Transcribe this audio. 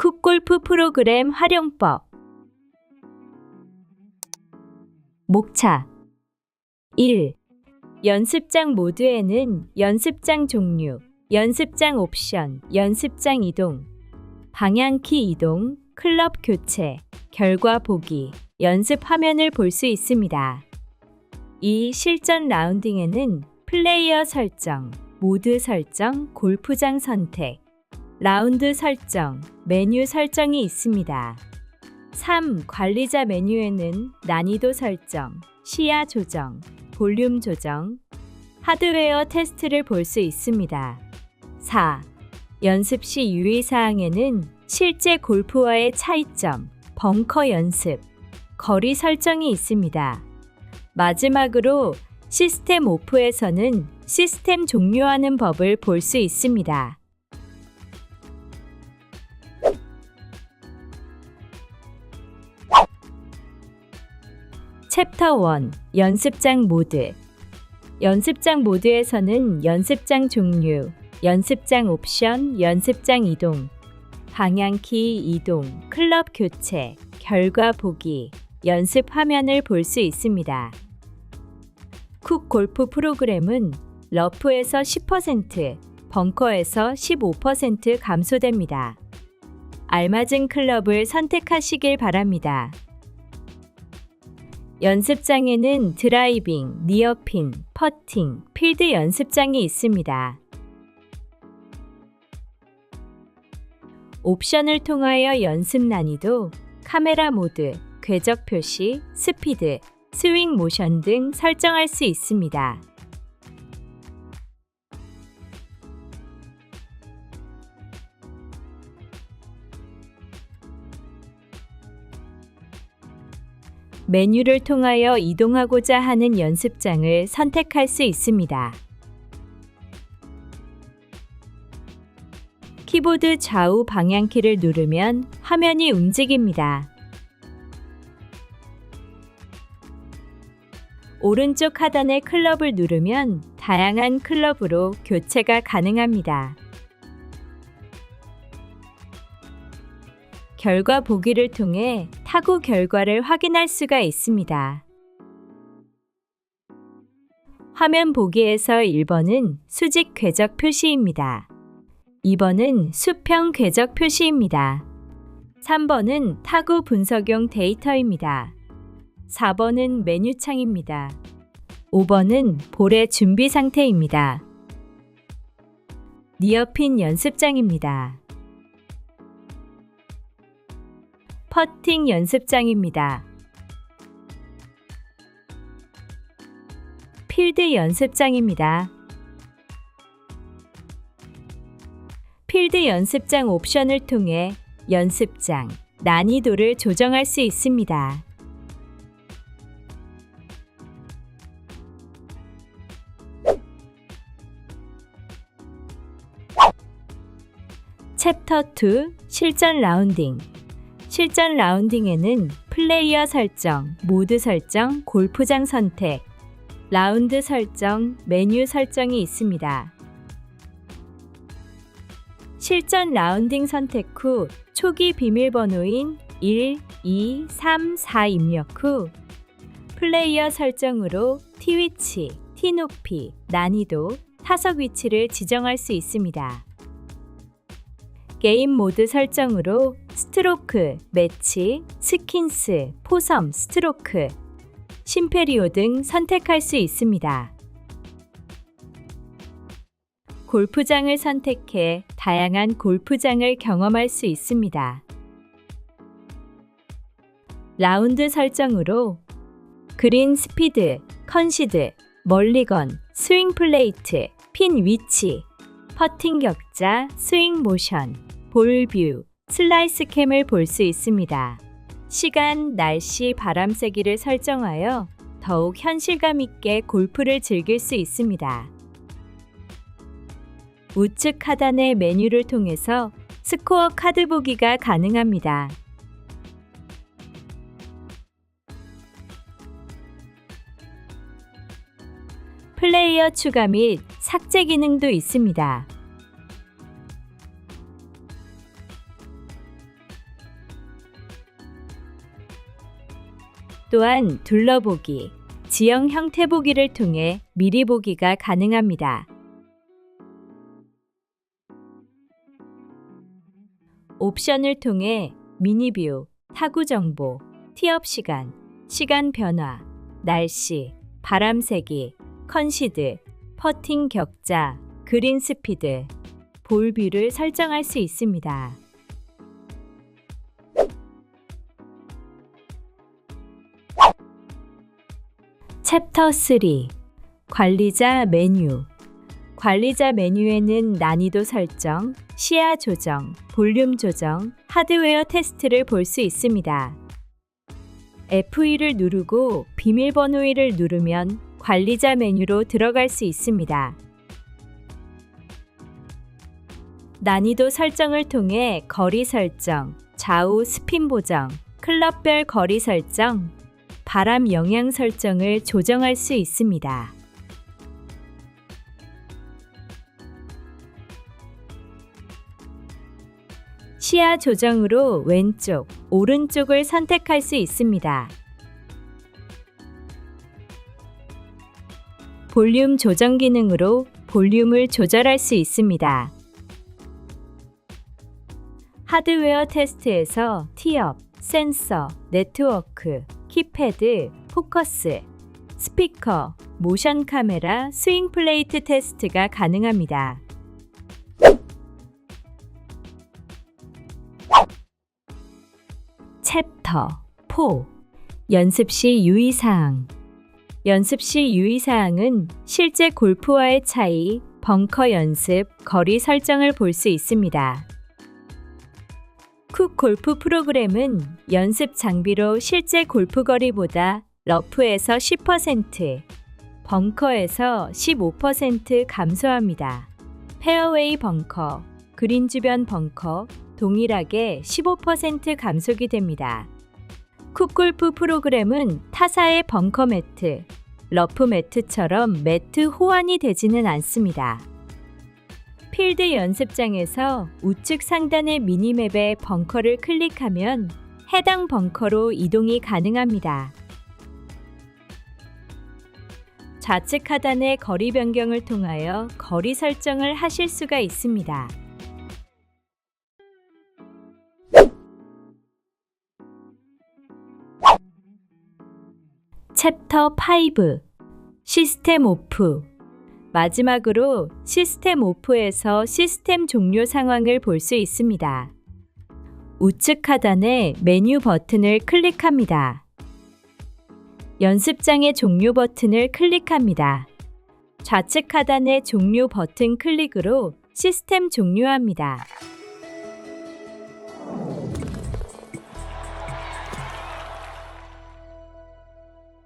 쿡골프 프로그램 활용법 목차 1. 연습장 모드에는 연습장 종류, 연습장 옵션, 연습장 이동, 방향키 이동, 클럽 교체, 결과 보기, 연습 화면을 볼 수 있습니다. 이 실전 라운딩에는 플레이어 설정, 모드 설정, 골프장 선택, 라운드 설정, 메뉴 설정이 있습니다. 3. 관리자 메뉴에는 난이도 설정, 시야 조정, 볼륨 조정, 하드웨어 테스트를 볼 수 있습니다. 4. 연습 시 유의사항에는 실제 골프와의 차이점, 벙커 연습, 거리 설정이 있습니다. 마지막으로 시스템 오프에서는 시스템 종료하는 법을 볼 수 있습니다. 챕터 1 연습장 모드 연습장 모드에서는 연습장 종류, 연습장 옵션, 연습장 이동, 방향키 이동, 클럽 교체, 결과 보기, 연습 화면을 볼 수 있습니다. 쿡 골프 프로그램은 러프에서 10%, 벙커에서 15% 감소됩니다. 알맞은 클럽을 선택하시길 바랍니다. 연습장에는 드라이빙, 니어핀, 퍼팅, 필드 연습장이 있습니다. 옵션을 통하여 연습 난이도, 카메라 모드, 궤적 표시, 스피드, 스윙 모션 등 설정할 수 있습니다. 메뉴를 통하여 이동하고자 하는 연습장을 선택할 수 있습니다. 키보드 좌우 방향키를 누르면 화면이 움직입니다. 오른쪽 하단의 클럽을 누르면 다양한 클럽으로 교체가 가능합니다. 결과 보기를 통해 타구 결과를 확인할 수가 있습니다. 화면 보기에서 1번은 수직 궤적 표시입니다. 2번은 수평 궤적 표시입니다. 3번은 타구 분석용 데이터입니다. 4번은 메뉴 창입니다. 5번은 볼의 준비 상태입니다. 니어핀 연습장입니다. 퍼팅 연습장입니다. 필드 연습장입니다. 필드 연습장 옵션을 통해 연습장, 난이도를 조정할 수 있습니다. 챕터 2 실전 라운딩 실전 라운딩에는 플레이어 설정, 모드 설정, 골프장 선택, 라운드 설정, 메뉴 설정이 있습니다. 실전 라운딩 선택 후 초기 비밀번호인 1, 2, 3, 4 입력 후 플레이어 설정으로 티 위치, 티 높이, 난이도, 타석 위치를 지정할 수 있습니다. 게임 모드 설정으로 스트로크, 매치, 스킨스, 포섬, 스트로크, 심페리오 등 선택할 수 있습니다. 골프장을 선택해 다양한 골프장을 경험할 수 있습니다. 라운드 설정으로 그린 스피드, 컨시드, 멀리건, 스윙 플레이트, 핀 위치, 퍼팅 격자, 스윙 모션, 볼 뷰, 슬라이스 캠을 볼 수 있습니다. 시간, 날씨, 바람 세기를 설정하여 더욱 현실감 있게 골프를 즐길 수 있습니다. 우측 하단의 메뉴를 통해서 스코어 카드 보기가 가능합니다. 플레이어 추가 및 삭제 기능도 있습니다. 또한 둘러보기, 지형 형태 보기를 통해 미리 보기가 가능합니다. 옵션을 통해 미니뷰, 타구 정보, 티업 시간, 시간 변화, 날씨, 바람 세기, 컨시드, 퍼팅 격자, 그린 스피드, 볼 뷰를 설정할 수 있습니다. 챕터 3 관리자 메뉴 관리자 메뉴에는 난이도 설정, 시야 조정, 볼륨 조정, 하드웨어 테스트를 볼 수 있습니다. F2를 누르고 비밀번호 1을 누르면 관리자 메뉴로 들어갈 수 있습니다. 난이도 설정을 통해 거리 설정, 좌우 스핀 보정, 클럽별 거리 설정, 바람 영향 설정을 조정할 수 있습니다. 시야 조정으로 왼쪽, 오른쪽을 선택할 수 있습니다. 볼륨 조정 기능으로 볼륨을 조절할 수 있습니다. 하드웨어 테스트에서 티업, 센서, 네트워크, 키패드, 포커스, 스피커, 모션 카메라, 스윙 플레이트 테스트가 가능합니다. 챕터 4 연습 시 유의사항 연습 시 유의사항은 실제 골프와의 차이, 벙커 연습, 거리 설정을 볼 수 있습니다. 쿡 골프 프로그램은 연습 장비로 실제 골프 거리보다 러프에서 10%, 벙커에서 15% 감소합니다. 페어웨이 벙커, 그린 주변 벙커 동일하게 15% 감속이 됩니다. 쿡골프 프로그램은 타사의 벙커 매트, 러프 매트처럼 매트 호환이 되지는 않습니다. 필드 연습장에서 우측 상단의 미니맵에 벙커를 클릭하면 해당 벙커로 이동이 가능합니다. 좌측 하단의 거리 변경을 통하여 거리 설정을 하실 수가 있습니다. 챕터 5 시스템 오프 마지막으로 시스템 오프에서 시스템 종료 상황을 볼 수 있습니다. 우측 하단의 메뉴 버튼을 클릭합니다. 연습장의 종료 버튼을 클릭합니다. 좌측 하단의 종료 버튼 클릭으로 시스템 종료합니다.